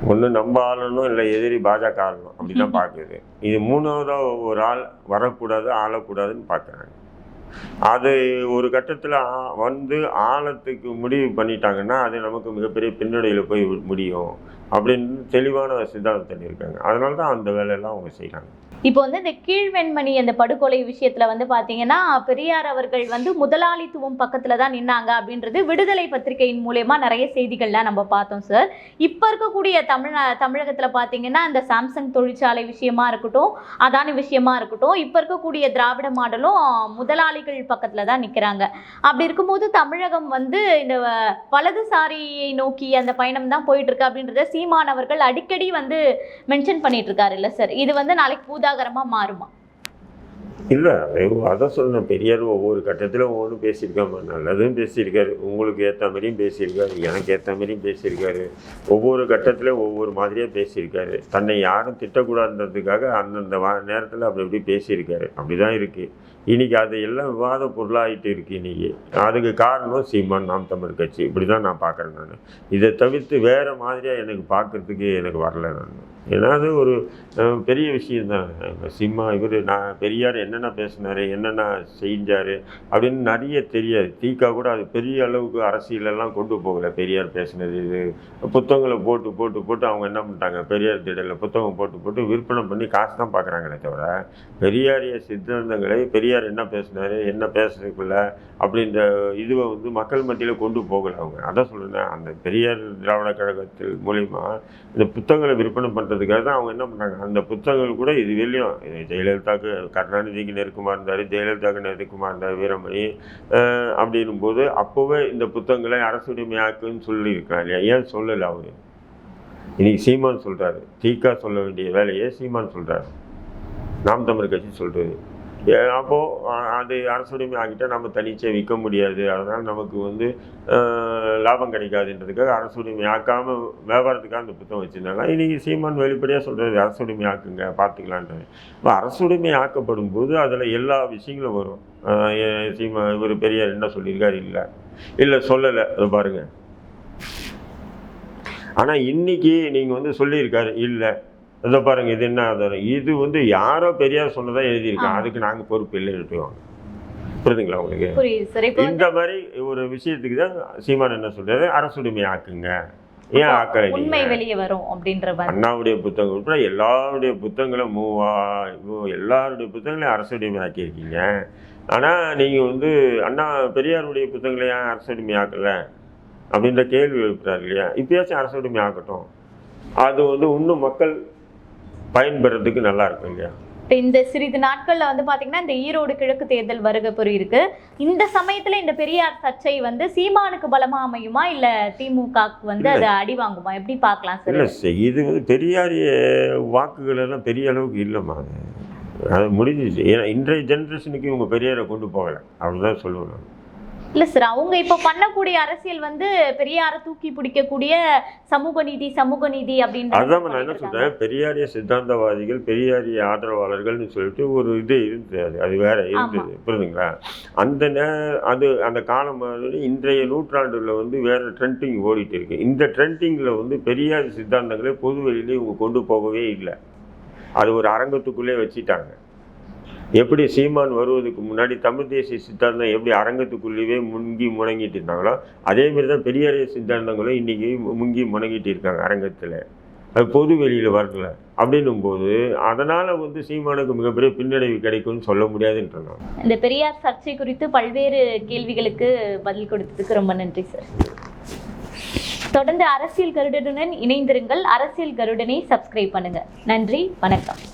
ஒன்று நம்ம ஆளணும் இல்லை எதிரி பாஜக ஆளணும். அப்படி தான் <laughs> பார்க்குது இது மூணாவதாக ஒரு ஆள் வரக்கூடாது ஆளக்கூடாதுன்னு பார்க்குறாங்க அது ஒரு கட்டத்தில் வந்து ஆழத்துக்கு முடிவு பண்ணிட்டாங்கன்னா அது நமக்கு மிகப்பெரிய பின்னடையில் போய் முடியும் அப்படின்னு தெளிவான சித்தாந்தம் இருக்காங்க. அதனால தான் அந்த வேலையெல்லாம் அவங்க செய்கிறாங்க இப்போ வந்து இந்த கீழ்வெண்மணி அந்த படுகொலை விஷயத்துல வந்து பாத்தீங்கன்னா பெரியார் அவர்கள் வந்து முதலாளித்துவம் பக்கத்துல தான் நின்னாங்க அப்படின்றது விடுதலை பத்திரிகையின் மூலயமா நிறைய செய்திகள்லாம் நம்ம பார்த்தோம் சார் இப்போ இருக்கக்கூடிய தமிழ் தமிழகத்துல பாத்தீங்கன்னா இந்த சாம்சங் தொழிற்சாலை விஷயமா இருக்கட்டும் அதானி விஷயமா இருக்கட்டும் இப்போ இருக்கக்கூடிய திராவிட மாடலும் முதலாளிகள் பக்கத்துல தான் நிற்கிறாங்க அப்படி இருக்கும்போது தமிழகம் வந்து இந்த வலதுசாரியை நோக்கி அந்த பயணம் தான் போயிட்டு இருக்கு அப்படின்றத சீமான் அவர்கள் அடிக்கடி வந்து மென்ஷன் பண்ணிட்டு இருக்காரு இல்லை சார் இது வந்து நாளைக்கு பூதா பூதாகரமா மாறுமா? இல்லை அதான் சொன்னேன் பெரியார் ஒவ்வொரு கட்டத்தில் ஒவ்வொன்றும் பேசியிருக்காம நல்லதும் பேசியிருக்காரு. உங்களுக்கு ஏற்ற மாதிரியும் பேசியிருக்காரு. எனக்கு ஏற்ற மாதிரியும் பேசியிருக்காரு. ஒவ்வொரு கட்டத்தில் ஒவ்வொரு மாதிரியாக பேசியிருக்காரு. தன்னை யாரும் திட்டக்கூடாதுன்றதுக்காக அந்தந்த வா நேரத்தில் அப்படி இப்படி பேசியிருக்காரு. அப்படி தான் இருக்குது இன்றைக்கி அது எல்லாம் விவாத பொருளாகிட்டு இருக்கு இன்றைக்கி அதுக்கு காரணம் சீமான் நாம் தமிழ் கட்சி. இப்படி தான் நான் பார்க்குறேன் நான். இதை தவிர்த்து வேறு மாதிரியாக எனக்கு பார்க்கறதுக்கு எனக்கு வரல நான். ஏன்னா அது ஒரு பெரிய விஷயம் தான். சிம்மா இவர் நான் பெரியார் என்னென்ன பேசினார் என்னென்ன செஞ்சார் அப்படின்னு நிறைய தெரியாது. தீக்கா கூட அது பெரிய அளவுக்கு அரசியலெல்லாம் கொண்டு போகலை. பெரியார் பேசினது இது. புத்தகங்களை போட்டு போட்டு போட்டு அவங்க என்ன பண்ணிட்டாங்க? பெரியார் திடலில் புத்தகம் போட்டு போட்டு விற்பனை பண்ணி காசு தான் பார்க்குறாங்களே தவிர பெரியாரிய சித்தாந்தங்களை பெரியார் என்ன பேசினாரு என்ன பேசுறதுக்குள்ள அப்படின்ற இதுவை வந்து மக்கள் மத்தியில் கொண்டு போகலை அவங்க. அதான் சொல்லுறேன் அந்த பெரியார் திராவிட கழகத்தில் மூலிமா இந்த புத்தகங்களை விற்பனை பண்ணுற பண்ணுறதுக்காக தான் அவங்க என்ன பண்ணுறாங்க அந்த புத்தகங்கள் கூட இது வெளியும். இது ஜெயலலிதாவுக்கு கருணாநிதிக்கு நெருக்கமாக இருந்தார் ஜெயலலிதாவுக்கு நெருக்கமாக இருந்தார் வீரமணி அப்படின்னும் போது அப்போவே இந்த புத்தகங்களை அரசுரிமையாக்குன்னு சொல்லியிருக்கலாம் இல்லையா? ஏன் சொல்லலை அவர்? இன்னைக்கு சீமான் சொல்கிறாரு தீக்கா சொல்ல வேண்டிய வேலையை சீமான் சொல்கிறாரு நாம் தமிழ் கட்சி சொல்கிறது அப்போது அது அரசுடைமை ஆகிட்டால் நம்ம தனிச்சே விற்க முடியாது. அதனால் நமக்கு வந்து லாபம் கிடைக்காதுன்றதுக்காக அரசுடைமை ஆக்காமல் வியாபாரத்துக்காக அந்த புத்தகம் வச்சுருந்தாங்க. இன்றைக்கி சீமான் வெளிப்படையாக சொல்கிறது அரசுடைமை ஆக்குங்க பார்த்துக்கலான்றது இப்போ அரசுடைமை ஆக்கப்படும் போது அதில் எல்லா விஷயங்களும் வரும். சீமா இவர் பெரியார் என்ன சொல்லியிருக்காரு இல்லை? இல்லை சொல்லலை. அதை பாருங்கள் ஆனால் இன்றைக்கி நீங்கள் வந்து சொல்லியிருக்காரு இல்லை. இதை பாருங்க இது என்ன ஆதாரம்? இது வந்து யாரோ பெரியார் சொன்னதா எழுதியிருக்காங்க. அதுக்கு நாங்கள் பொறுப்பு இல்லை விட்டுருவாங்க புரியுதுங்களா உங்களுக்கு? இந்த மாதிரி ஒரு விஷயத்துக்கு தான் சீமான் என்ன சொல்றாரு? அரசுரிமை ஆக்குங்க. ஏன் ஆக்கலை? உண்மை வெளியே வரும் அப்படின்ற அண்ணாவுடைய புத்தகம் உட்பட எல்லாருடைய புத்தகங்களும் மூவா எல்லாருடைய புத்தகங்களையும் அரசுரிமை ஆக்கியிருக்கீங்க. ஆனால் நீங்கள் வந்து அண்ணா பெரியாருடைய புத்தகங்களை ஏன் அரசுரிமை ஆக்கலை? அப்படின்ற கேள்வி எழுப்புறாரு இல்லையா? இப்பயாச்சும் அரசுரிமை ஆக்கட்டும். அது வந்து இன்னும் மக்கள் பயன்பெறதுக்கு நல்லா இருக்கும் இல்லையா? இப்போ இந்த சிறிது நாட்கள்ல வந்து பாத்தீங்கன்னா இந்த ஈரோடு கிழக்கு தேர்தல் வருக இருக்கு இந்த சமயத்துல இந்த பெரியார் சர்ச்சை வந்து சீமானுக்கு பலமா அமையுமா? இல்ல திமுகவுக்கு வந்து அது அடி வாங்குமா? எப்படி பார்க்கலாம் இல்லை சார் இது வந்து பெரியாரிய வாக்குகள் எல்லாம் பெரிய அளவுக்கு இல்லைம்மா. அது அது முடிஞ்சிச்சு. ஏன்னா இன்றைய ஜென்ரேஷனுக்கு இவங்க பெரியாரை கொண்டு போகலை. அவ்வளோதான் சொல்லுவேன் நான். இல்ல சார் அவங்க இப்போ பண்ணக்கூடிய அரசியல் வந்து பெரியாரை தூக்கி பிடிக்கக்கூடிய சமூக நீதி சமூக நீதி அப்படின்னு அதான் நான் என்ன சொல்றேன். பெரியாரிய சித்தாந்தவாதிகள் பெரியாரிய ஆதரவாளர்கள்னு சொல்லிட்டு ஒரு இது இருந்தது. அது அது வேற இருந்தது. புரியுதுங்களா அந்த நே அது அந்த காலம் இன்றைய நூற்றாண்டுல வந்து வேற ட்ரெண்டிங் ஓடிட்டு இருக்கு. இந்த ட்ரெண்டிங்கில் வந்து பெரியார் சித்தாந்தங்களை பொது வெளியில இவங்க கொண்டு போகவே இல்லை. அது ஒரு அரங்கத்துக்குள்ளே வச்சிட்டாங்க. எப்படி சீமான் வருவதுக்கு முன்னாடி தமிழ் தேசிய சித்தாந்தம் எப்படி அரங்கத்துக்குள்ளேயே முங்கி முணங்கிட்டு இருந்தாங்களோ அதே மாதிரி தான் பெரியாரிய சித்தாந்தங்களும் இன்றைக்கி முங்கி முணங்கிட்டு இருக்காங்க அரங்கத்தில். அது பொது வெளியில் வரல. அப்படின்னும் போது அதனால் வந்து சீமானுக்கு மிகப்பெரிய பின்னடைவு கிடைக்கும்னு சொல்ல முடியாதுன்ற இந்த பெரியார் சர்ச்சை குறித்து பல்வேறு கேள்விகளுக்கு பதில் கொடுத்ததுக்கு ரொம்ப நன்றி சார். தொடர்ந்து அரசியல் கருடனுடன் இணைந்திருங்கள். அரசியல் கருடனை சப்ஸ்கிரைப் பண்ணுங்க. நன்றி வணக்கம்.